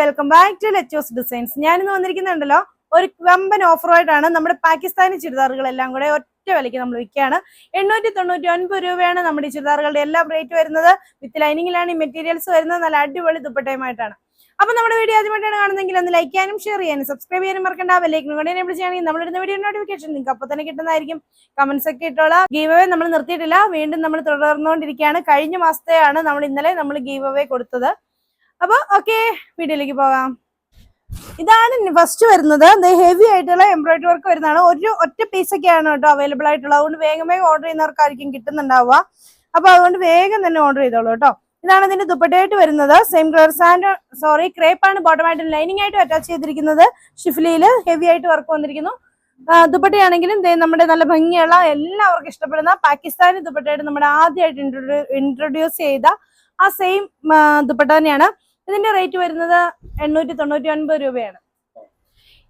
Welcome back to Letos designs ഞാനിന്ന് വന്നിരിക്കുന്നുണ്ടല്ലോ ഒരു വമ്പൻ ഓഫറായിട്ടാണ് നമ്മുടെ പാകിസ്ഥാനി ചുരിദാറുകളെല്ലാം കൂടെ ഒറ്റ വിലയ്ക്ക് നമ്മൾ വിൽക്കുകയാണ്. എണ്ണൂറ്റി തൊണ്ണൂറ്റി ഒൻപത് രൂപയാണ് നമ്മുടെ ചുരിദാറുകളുടെ എല്ലാം റേറ്റ് വരുന്നത്. വിത്ത് ലൈനിങ്ങിലാണ് ഈ മെറ്റീരിയൽസ് വരുന്നത്. നല്ല അടിപൊളി ദുപ്പട്ടയുമായിട്ടാണ്. അപ്പൊ നമ്മുടെ വീഡിയോ ആദ്യമായിട്ടാണ് കാണുന്നെങ്കിൽ ഒന്ന് ലൈക്ക് ചെയ്യാനും ഷെയർ ചെയ്യാനും സബ്സ്ക്രൈബ് ചെയ്യാനും മറക്കണ്ട. ബെല്ലേക്ക് കൂടെ എനേബിൾ ചെയ്യുകയാണെങ്കിൽ നമ്മളിടുന്ന വീഡിയോ നോട്ടിഫിക്കേഷൻ നിങ്ങൾക്ക് അപ്പോൾ തന്നെ കിട്ടുന്നതായിരിക്കും. കമന്റ്സ് ഒക്കെ ഇട്ടോളാം. ഗീവ് അവേ നമ്മൾ നിർത്തിയിട്ടില്ല. വീണ്ടും നമ്മൾ തുടർന്നുകൊണ്ടിരിക്കുകയാണ്. കഴിഞ്ഞ മാസത്തെയാണ് നമ്മൾ ഇന്നലെ നമ്മൾ ഗീവ് അവേ കൊടുത്തത്. അപ്പൊ ഓക്കെ വീഡിയോയിലേക്ക് പോകാം. ഇതാണ് ഫസ്റ്റ് വരുന്നത്. ഹെവി ആയിട്ടുള്ള എംബ്രോയിഡറി വർക്ക് വരുന്നതാണ്. ഒരു ഒറ്റ പീസ് ഒക്കെയാണ് കേട്ടോ അവൈലബിൾ ആയിട്ടുള്ളത്. അതുകൊണ്ട് വേഗം വേഗം ഓർഡർ ചെയ്യുന്നവർക്കായിരിക്കും കിട്ടുന്നുണ്ടാവുക. അപ്പൊ അതുകൊണ്ട് വേഗം തന്നെ ഓർഡർ ചെയ്തോളൂ കേട്ടോ. ഇതാണ് ഇതിന്റെ ദുപ്പട്ടയായിട്ട് വരുന്നത്. Same colour sand sorry crepe ആണ് ബോട്ടമായിട്ട് ലൈനിങ് ആയിട്ട് അറ്റാച്ച് ചെയ്തിരിക്കുന്നത്. ഷിഫ്ലിയിൽ ഹെവി ആയിട്ട് വർക്ക് വന്നിരിക്കുന്നു. ദുപ്പട്ടയാണെങ്കിലും നമ്മുടെ നല്ല ഭംഗിയുള്ള എല്ലാവർക്കും ഇഷ്ടപ്പെടുന്ന പാകിസ്ഥാനി ദുപ്പട്ടയായിട്ട് നമ്മുടെ ആദ്യമായിട്ട് ഇൻട്രൊഡ്യൂസ് ചെയ്ത ആ സെയിം ദുപ്പട്ട തന്നെയാണ്. ഇതിന്റെ റേറ്റ് വരുന്നത് എണ്ണൂറ്റി തൊണ്ണൂറ്റി ഒൻപത് രൂപയാണ്.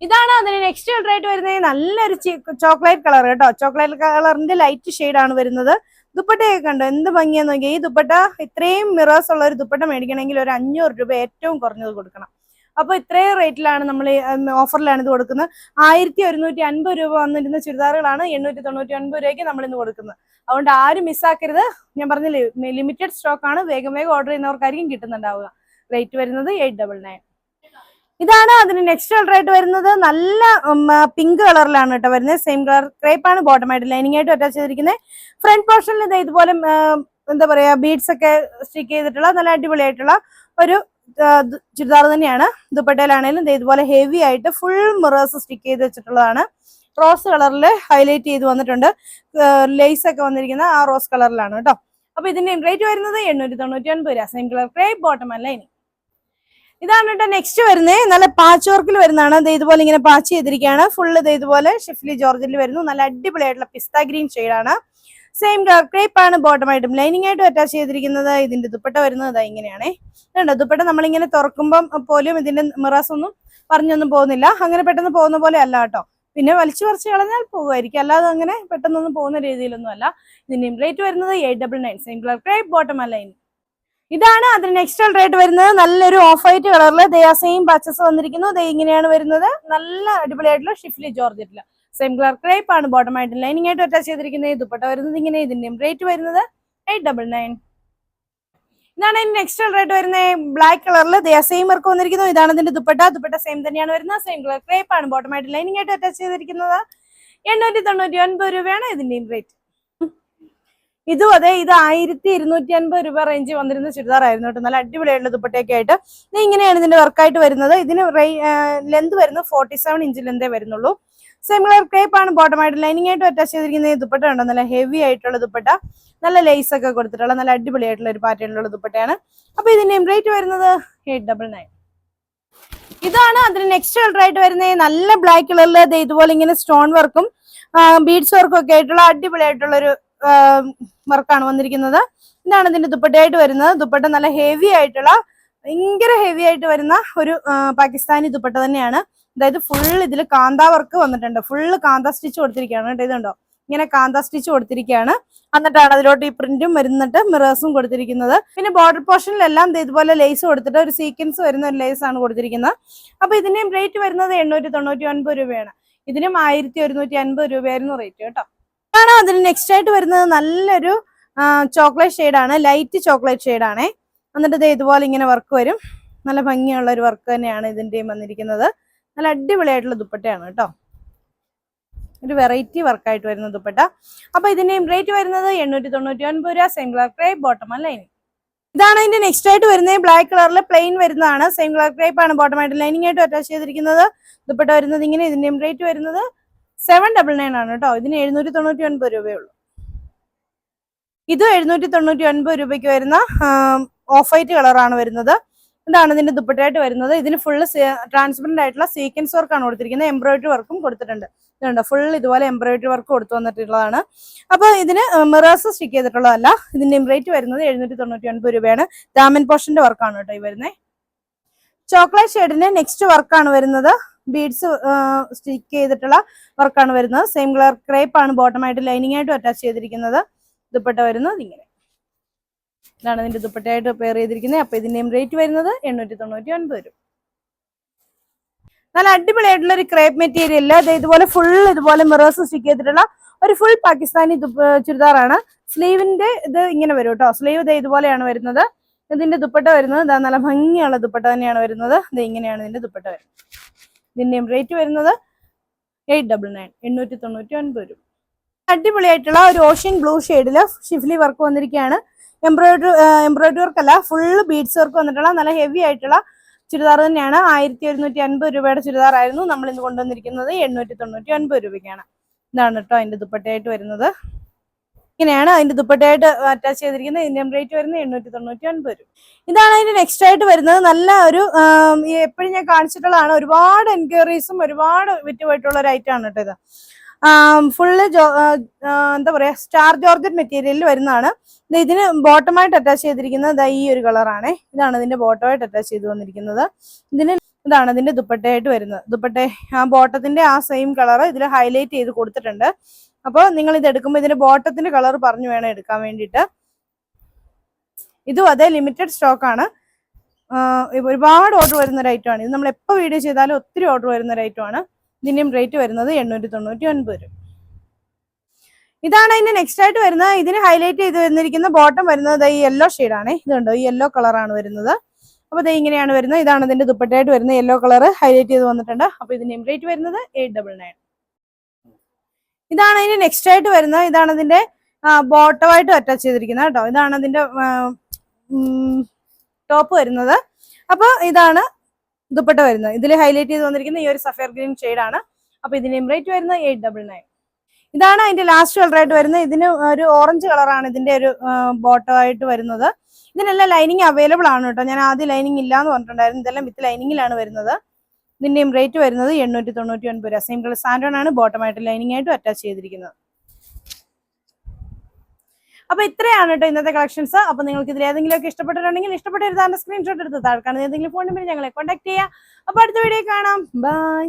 ഇതാണ് അതിന് നെക്സ്റ്റ് റേറ്റ് വരുന്നത്. നല്ലൊരു ചോക്ലേറ്റ് കളർ കേട്ടോ. ചോക്ലേറ്റ് കളറിന്റെ ലൈറ്റ് ആണ് വരുന്നത്. ദുപ്പട്ടയൊക്കെ കണ്ടോ? എന്ത് ഭംഗിയാന്ന് നോക്കിയാൽ ഈ ദുപ്പട്ട ഇത്രയും മിറേഴ്സ് ഉള്ള ഒരു ദുപ്പട്ട മേടിക്കണമെങ്കിൽ ഒരു അഞ്ഞൂറ് രൂപ ഏറ്റവും കുറഞ്ഞത് കൊടുക്കണം. അപ്പൊ ഇത്രയും റേറ്റിലാണ് നമ്മൾ ഓഫറിലാണ് ഇത് കൊടുക്കുന്നത്. ആയിരത്തി ഒരുന്നൂറ്റി അൻപത് രൂപ വന്നിരുന്ന ചുരിദാറുകളാണ് എണ്ണൂറ്റി തൊണ്ണൂറ്റി ഒൻപത് രൂപയ്ക്ക് നമ്മൾ ഇന്ന് കൊടുക്കുന്നത്. അതുകൊണ്ട് ആരും മിസ്സാക്കരുത് ഞാൻ പറഞ്ഞില്ലേ ലിമിറ്റഡ് സ്റ്റോക്കാണ് വേഗം വേഗം ഓർഡർ ചെയ്യുന്നവർക്കായിരിക്കും കിട്ടുന്നുണ്ടാവുക. റേറ്റ് വരുന്നത് എയ്റ്റ് ഡബിൾ നയൻ ഇതാണ് അതിന് നെക്സ്റ്റ് കളർ ആയിട്ട് വരുന്നത്. നല്ല പിങ്ക് കളറിലാണ് കേട്ടോ വരുന്നത്. സെയിം കളർ ക്രേപ്പ് ആണ് ബോട്ടം ആയിട്ട് ലൈനിങ് ആയിട്ട് അറ്റാച്ച് ചെയ്തിരിക്കുന്നത് ഫ്രണ്ട് പോർഷനിൽ ഇത് ഇതുപോലെ എന്താ പറയാ ബീഡ്സ് ഒക്കെ സ്റ്റിക്ക് ചെയ്തിട്ടുള്ള നല്ല അടിപൊളിയായിട്ടുള്ള ഒരു ചുരിദാർ തന്നെയാണ്. ദുപ്പട്ടയിലാണെങ്കിലും ഇതുപോലെ ഹെവി ആയിട്ട് ഫുൾ മിറേഴ്സ് സ്റ്റിക്ക് ചെയ്ത് വെച്ചിട്ടുള്ളതാണ്. റോസ് കളറിൽ ഹൈലൈറ്റ് ചെയ്ത് വന്നിട്ടുണ്ട്. ലേസ് ഒക്കെ വന്നിരിക്കുന്ന ആ റോസ് കളറിലാണ് കേട്ടോ. അപ്പൊ ഇതിന്റെ റേറ്റ് വരുന്നത് എണ്ണൂറ്റി തൊണ്ണൂറ്റി ഒൻപത് രൂപ. സെയിം കളർ ക്രേപ്പ് ബോട്ടം അല്ല ഇനി ഇതാണ് കേട്ടോ നെക്സ്റ്റ് വരുന്നത് നല്ല പാച്ച് വർക്കിൽ വരുന്നതാണ്. ദേ ഇതുപോലെ ഇങ്ങനെ പാച്ച് ചെയ്തിരിക്കുകയാണ്. ഫുള്ള് ദേ ഇതുപോലെ ഷിഫ്ലി ജോർജിൽ വരുന്നു. നല്ല അടിപൊളിയായിട്ടുള്ള പിസ്ത ഗ്രീൻ ആണ് സെയിം ക്രേപ്പ് ആണ് ബോട്ടം ആയിട്ടും. ലൈനിങ് ആയിട്ടും അറ്റാച്ച് ചെയ്തിരിക്കുന്നത് ഇതിന്റെ ദുപ്പട്ട വരുന്നത് ഇതാ ഇങ്ങനെയാണേ. കണ്ടോ ദുപ്പട്ട നമ്മളിങ്ങനെ തുറക്കുമ്പം പോലും ഇതിന്റെ മിറാസ് ഒന്നും പറഞ്ഞൊന്നും പോകുന്നില്ല. അങ്ങനെ പെട്ടെന്ന് പോകുന്ന പോലെ അല്ല കേട്ടോ. പിന്നെ വലിച്ചു പറിച്ച് കളഞ്ഞാൽ പോകുമായിരിക്കും. അല്ലാതെ അങ്ങനെ പെട്ടെന്നൊന്നും പോകുന്ന രീതിയിലൊന്നും അല്ല. ഇതിന്റെ റേറ്റ് വരുന്നത് eight double nine same crepe bottom ഇനി. ഇതാണ് അതിന് നെക്സ്റ്റ് റേറ്റ് വരുന്നത്. നല്ലൊരു ഓഫ് വൈറ്റ് കളറിൽ ദേ ആ സെയിം പച്ചസ് വന്നിരിക്കുന്നു. ദേ ഇങ്ങനെയാണ് വരുന്നത്. നല്ല അടിപൊളിയായിട്ടുള്ള ഷിഫ്ലി ജോർജറ്റിൽ. സെയിം കളർ ക്രേപ്പ് ആണ് ബോട്ടം ആയിട്ട് ലൈനിങ് ആയിട്ട് അറ്റാച്ച് ചെയ്തിരിക്കുന്നത്. ദുപ്പട്ട വരുന്നത് ഇങ്ങനെ ഇതിന്റെയും റേറ്റ് വരുന്നത് എയ്റ്റ് ഡബിൾ നയൻ ഇതാണ് അതിന് നെക്സ്റ്റ് റേറ്റ് വരുന്നത്. ബ്ലാക്ക് കളറിൽ ദേ സെയിം വർക്ക് വന്നിരിക്കുന്നു. ഇതാണ് ഇതിന്റെ ദുപ്പട്ട. ദുപ്പട്ട സെയിം തന്നെയാണ് വരുന്നത്. സെയിം കളർ ക്രേപ്പ് ആണ് ബോട്ടം ആയിട്ട് ലൈനിങ് ആയിട്ട് അറ്റാച്ച് ചെയ്തിരിക്കുന്നത്. എണ്ണൂറ്റി തൊണ്ണൂറ്റി ഒൻപത് രൂപയാണ് ഇതിന്റെയും റേറ്റ് ഇതും അതെ ഇത് ആയിരത്തി ഇരുന്നൂറ്റി അൻപത് രൂപ റേഞ്ച് വന്നിരുന്ന ചുരിദാർ ആയിരുന്നു കേട്ടോ. നല്ല അടിപൊളിയായിട്ടുള്ള ദുപ്പട്ടയൊക്കെ ആയിട്ട്. ഇത് ഇങ്ങനെയാണ് ഇതിന്റെ വർക്കായിട്ട് വരുന്നത്. ഇതിന് ലെന്ത് വരുന്നത് ഫോർട്ടി സെവൻ ഇഞ്ച് ലെന്തേ വരുന്നുള്ളൂ. സിമിലർ ക്രേപ്പ് ആണ് ബോട്ടം ആയിട്ട് ലൈനിങ് ആയിട്ട് അറ്റാച്ച് ചെയ്തിരിക്കുന്ന ഈ ദുപ്പട്ട ഉണ്ടോ നല്ല ഹെവി ആയിട്ടുള്ള ദുപ്പട്ട. നല്ല ലേസ് ഒക്കെ കൊടുത്തിട്ടുള്ള നല്ല അടിപൊളിയായിട്ടുള്ള ഒരു പാറ്റേണിലുള്ള ദുപ്പട്ടയാണ്. അപ്പൊ ഇതിന്റെ റേറ്റ് വരുന്നത് എയ്റ്റ് ഡബിൾ നയൻ ഇതാണ് അതിന് നെക്സ്റ്റ് കളർ ആയിട്ട് വരുന്നത്. നല്ല ബ്ലാക്ക് കളറിൽ ഇതുപോലെ ഇങ്ങനെ സ്റ്റോൺ വർക്കും ബീഡ്സ് വർക്കും ഒക്കെ ആയിട്ടുള്ള അടിപൊളിയായിട്ടുള്ള ഒരു വർക്കാണ് വന്നിരിക്കുന്നത്. ഇതാണ് ഇതിന്റെ ദുപ്പട്ടയായിട്ട് വരുന്നത്. ദുപ്പട്ട നല്ല ഹെവി ആയിട്ടുള്ള ഭയങ്കര ഹെവി ആയിട്ട് വരുന്ന ഒരു പാകിസ്ഥാനി ദുപ്പട്ട തന്നെയാണ്. അതായത് ഫുൾ ഇതിൽ കാന്ത വർക്ക് വന്നിട്ടുണ്ട്. ഫുള്ള് കാന്ത സ്റ്റിച്ച് കൊടുത്തിരിക്കുകയാണ് കേട്ടോ. ഇതുണ്ടോ? ഇങ്ങനെ കാന്ത സ്റ്റിച്ച് കൊടുത്തിരിക്കുകയാണ്. എന്നിട്ടാണ് അതിലോട്ട് ഈ പ്രിന്റും വരുന്നിട്ട് മിറേഴ്സും കൊടുത്തിരിക്കുന്നത്. പിന്നെ ബോർഡർ പോർഷനിലെല്ലാം ഇതുപോലെ ലേസ് കൊടുത്തിട്ട് ഒരു സീക്വൻസ് വരുന്ന ഒരു ലേസ് ആണ് കൊടുത്തിരിക്കുന്നത്. അപ്പൊ ഇതിന്റെയും റേറ്റ് വരുന്നത് എണ്ണൂറ്റി തൊണ്ണൂറ്റി ഒൻപത് രൂപയാണ്. ഇതിനും ആയിരത്തി ഒരുന്നൂറ്റി അൻപത് രൂപയായിരുന്നു റേറ്റ് കേട്ടോ. ആണ് അതിന് നെക്സ്റ്റ് ആയിട്ട് വരുന്നത് നല്ലൊരു ചോക്ലേറ്റ് ഷെയ്ഡാണ് ലൈറ്റ് ചോക്ലേറ്റ് ഷെയ്ഡാണേ എന്നിട്ട് ഇത് ഇതുപോലെ ഇങ്ങനെ വർക്ക് വരും. നല്ല ഭംഗിയുള്ള ഒരു വർക്ക് തന്നെയാണ് ഇതിന്റെയും വന്നിരിക്കുന്നത്. നല്ല അടിപൊളിയായിട്ടുള്ള ദുപ്പട്ടയാണ് കേട്ടോ. ഒരു വെറൈറ്റി വർക്കായിട്ട് വരുന്ന ദുപ്പട്ട. അപ്പൊ ഇതിന്റെയും റേറ്റ് വരുന്നത് എണ്ണൂറ്റി തൊണ്ണൂറ്റി ഒൻപത് രൂപ same colour crepe bottom lining ഇതാണ് ഇതിന്റെ നെക്സ്റ്റ് ആയിട്ട് വരുന്നത്. ബ്ലാക്ക് കളറിൽ പ്ലെയിൻ വരുന്നതാണ്. സെയിം കളർ ക്രൈപ്പ് ആണ് ബോട്ടമായിട്ട് ലൈനിങ് ആയിട്ട് അറ്റാച്ച് ചെയ്തിരിക്കുന്നത്. ദുപ്പട്ട വരുന്നത് ഇങ്ങനെ ഇതിന്റെയും റേറ്റ് വരുന്നത് സെവൻ ഡബിൾ നയൻ ആണ് കേട്ടോ ഇതിന് എഴുന്നൂറ്റി തൊണ്ണൂറ്റി ഒൻപത് രൂപയേ ഉള്ളൂ ഇതും എഴുന്നൂറ്റി തൊണ്ണൂറ്റി ഒൻപത് രൂപയ്ക്ക് വരുന്ന ഓഫ് വൈറ്റ് കളറാണ് വരുന്നത്. ഇതാണ് ഇതിന്റെ ദുപ്പട്ടയായിട്ട് വരുന്നത്. ഇതിന് ഫുള്ള് ട്രാൻസ്പെറന്റ് ആയിട്ടുള്ള സീക്വൻസ് വർക്കാണ് കൊടുത്തിരിക്കുന്നത്. എംബ്രോയിഡറി വർക്കും കൊടുത്തിട്ടുണ്ട്. ഇതുണ്ട്. ഫുൾ ഇതുപോലെ എംബ്രോയിഡറി വർക്ക് കൊടുത്തു വന്നിട്ടുള്ളതാണ്. അപ്പോൾ ഇതിന് മിറേഴ്സ് സ്റ്റിക്ക് ചെയ്തിട്ടുള്ളതല്ല. ഇതിന്റെ റേറ്റ് വരുന്നത് എഴുന്നൂറ്റി തൊണ്ണൂറ്റി ഒൻപത് രൂപയാണ് ഡാമൻ പോർഷന്റെ വർക്കാണ് കേട്ടോ ഈ വരുന്നത് ചോക്ലേറ്റ് ഷെയ്ഡിന്റെ നെക്സ്റ്റ് വർക്കാണ് വരുന്നത്. ബീഡ്സ് സ്റ്റിക്ക് ചെയ്തിട്ടുള്ള വർക്കാണ് വരുന്നത്. സെയിം കളർ ക്രേപ്പ് ആണ് ബോട്ടം ആയിട്ട് ലൈനിങ് ആയിട്ടും അറ്റാച്ച് ചെയ്തിരിക്കുന്നത്. ദുപ്പട്ട വരുന്നത് ഇങ്ങനെ ഇതാണ് ഇതിന്റെ ദുപ്പട്ടയായിട്ട് പെയർ ചെയ്തിരിക്കുന്നത്. അപ്പൊ ഇതിന്റെയും റേറ്റ് വരുന്നത് എണ്ണൂറ്റി തൊണ്ണൂറ്റി ഒൻപത് രൂപ. നല്ല അടിപൊളിയായിട്ടുള്ള ഒരു ക്രേപ്പ് മെറ്റീരിയൽ ഇതുപോലെ ഫുൾ ഇതുപോലെ മിറേഴ്സ് സ്റ്റിക്ക് ചെയ്തിട്ടുള്ള ഒരു ഫുൾ പാകിസ്ഥാനി ചുരിദാറാണ്. സ്ലീവിന്റെ ഇത് ഇങ്ങനെ വരും കേട്ടോ. സ്ലീവ് ഇത് ഇതുപോലെയാണ് വരുന്നത്. ഇതിന്റെ ദുപ്പട്ട വരുന്നത്. നല്ല ഭംഗിയുള്ള ദുപ്പട്ട തന്നെയാണ് വരുന്നത്. ഇത് ഇങ്ങനെയാണ് ഇതിന്റെ ദുപ്പട്ട വരുന്നത്. ഇതിന്റെയും റേറ്റ് വരുന്നത് എയ്റ്റ് ഡബിൾ നയൻ എണ്ണൂറ്റി തൊണ്ണൂറ്റി ഒൻപത് രൂപ. അടിപൊളിയായിട്ടുള്ള ഒരു ഓഷ്യൻ ബ്ലൂ ഷെയ്ഡിൽ ഷിഫ്ലി വർക്ക് വന്നിരിക്കുകയാണ് എംബ്രോയിഡറി എംബ്രോയിഡറി വർക്ക് അല്ല ഫുള്ള് ബീഡ്സ് വർക്ക് വന്നിട്ടുള്ള നല്ല ഹെവി ആയിട്ടുള്ള ചുരിദാർ തന്നെയാണ്. ആയിരത്തി ഒരുന്നൂറ്റി അൻപത് രൂപയുടെ ചുരിദാർ ആയിരുന്നു നമ്മൾ ഇന്ന് കൊണ്ടുവന്നിരിക്കുന്നത്. എണ്ണൂറ്റി തൊണ്ണൂറ്റി ഒൻപത് രൂപയ്ക്കാണ്. ഇതാണ് കേട്ടോ അതിന്റെ ദുപ്പട്ടയായിട്ട് വരുന്നത്. ഇങ്ങനെയാണ് അതിന്റെ ദുപ്പട്ടയായിട്ട് അറ്റാച്ച് ചെയ്തിരിക്കുന്നത്. ഇതിന്റെ റേറ്റ് വരുന്നത് എണ്ണൂറ്റി തൊണ്ണൂറ്റി ഒൻപത് രൂപ. ഇതാണ് അതിന്റെ നെക്സ്റ്റ് ആയിട്ട് വരുന്നത്. നല്ല ഒരു എപ്പോഴും ഞാൻ കാണിച്ചിട്ടുള്ളതാണ്. ഒരുപാട് എൻക്വയറീസും ഒരുപാട് വിറ്റുപോയിട്ടുള്ള ഒരു ഐറ്റം ആണ് കേട്ടോ ഇത്. ഫുള്ള് എന്താ പറയാ സ്റ്റാർ ജോർജറ്റ് മെറ്റീരിയലിൽ വരുന്നതാണ്. ഇതിന് ബോട്ടമായിട്ട് അറ്റാച്ച് ചെയ്തിരിക്കുന്നത് ഈ ഒരു കളറാണ് ഇതാണ് ഇതിന്റെ ബോട്ടമായിട്ട് അറ്റാച്ച് ചെയ്ത് വന്നിരിക്കുന്നത്. ഇതിന് ഇതാണ് ഇതിന്റെ ദുപ്പട്ടയായിട്ട് വരുന്നത്. ദുപ്പട്ട ആ ബോട്ടത്തിന്റെ ആ സെയിം കളർ ഇതിൽ ഹൈലൈറ്റ് ചെയ്ത് കൊടുത്തിട്ടുണ്ട്. അപ്പോൾ നിങ്ങൾ ഇത് എടുക്കുമ്പോൾ ഇതിന്റെ ബോട്ടത്തിന്റെ കളർ പറഞ്ഞു വേണം എടുക്കാൻ വേണ്ടിയിട്ട്. ഇതും അതേ ലിമിറ്റഡ് സ്റ്റോക്ക് ആണ്. ഒരുപാട് ഓർഡർ വരുന്ന ഒരു ഐറ്റം ആണ്. ഇത് നമ്മൾ എപ്പോൾ വീഡിയോ ചെയ്താലും ഒത്തിരി ഓർഡർ വരുന്ന ഒരു ഐറ്റം ആണ്. ഇതിന്റെയും റേറ്റ് വരുന്നത് എണ്ണൂറ്റി തൊണ്ണൂറ്റി ഒൻപത് രൂപ. ഇതാണ് അതിന്റെ നെക്സ്റ്റ് ആയിട്ട് വരുന്നത്. ഇതിന് ഹൈലൈറ്റ് ചെയ്ത് വന്നിരിക്കുന്ന ബോട്ടം വരുന്നത് ഈ യെല്ലോ ആണ്. ഇതുണ്ടോ ഈ യെല്ലോ കളറാണ് വരുന്നത്. അപ്പോൾ ഇത് ഇങ്ങനെയാണ് വരുന്നത്. ഇതാണ് ഇതിന്റെ ദുപ്പട്ടയായിട്ട് വരുന്നത് യെല്ലോ കളർ ഹൈലൈറ്റ് ചെയ്ത് വന്നിട്ടുണ്ട്. അപ്പോൾ ഇതിന്റെയും റേറ്റ് വരുന്നത് എയ്റ്റ് ഡബിൾ നയൻ ഇതാണ് അതിന്റെ നെക്സ്റ്റ് ആയിട്ട് വരുന്നത്. ഇതാണ് ഇതിന്റെ ബോട്ടമായിട്ട് അറ്റാച്ച് ചെയ്തിരിക്കുന്നത് കേട്ടോ. ഇതാണ് അതിന്റെ ടോപ്പ് വരുന്നത്. അപ്പൊ ഇതാണ് ദുപ്പട്ട വരുന്നത്. ഇതിൽ ഹൈലൈറ്റ് ചെയ്ത് വന്നിരിക്കുന്ന ഈ ഒരു സഫയർ ഗ്രീൻ ആണ്. അപ്പൊ ഇതിന് റേറ്റ് വരുന്നത് എയ്റ്റ് ഡബിൾ നയൻ ഇതാണ് അതിന്റെ ലാസ്റ്റ് കളർ ആയിട്ട് വരുന്നത്. ഇതിന് ഒരു ഓറഞ്ച് കളറാണ് ഇതിന്റെ ഒരു ബോട്ടോ ആയിട്ട് വരുന്നത്. ഇതിനെല്ലാം ലൈനിങ് അവൈലബിൾ ആണ് കേട്ടോ. ഞാൻ ആദ്യം ലൈനിങ് ഇല്ല എന്ന് പറഞ്ഞിട്ടുണ്ടായിരുന്നു. ഇതെല്ലാം വിത്ത് ലൈനിങ്ങിലാണ് വരുന്നത്. ഇതിന്റെയും റേറ്റ് വരുന്നത് എണ്ണൂറ്റി തൊണ്ണൂറ്റി ഒൻപത് രൂപ. സെയിം കളർ സാൻഡോൺ ആണ് ബോട്ടമായിട്ട് ലൈനിങ് ആയിട്ടും അറ്റാച്ച് ചെയ്തിരിക്കുന്നത്. അപ്പൊ ഇത്രയാണ് കേട്ടോ ഇന്നത്തെ കളക്ഷൻസ് അപ്പൊ നിങ്ങൾക്ക് ഇതിൽ ഏതെങ്കിലും ഒക്കെ ഇഷ്ടപ്പെട്ടിട്ടുണ്ടെങ്കിൽ ഇഷ്ടപ്പെട്ട ഒരു സ്ക്രീൻഷോട്ട് എടുത്ത് താഴെ കാണുന്ന ഏതെങ്കിലും ഫോൺ നമ്പർ ഞങ്ങളെ കോൺടാക്ട് ചെയ്യാം. അപ്പൊ അടുത്ത വീഡിയോ കാണാം. ബൈ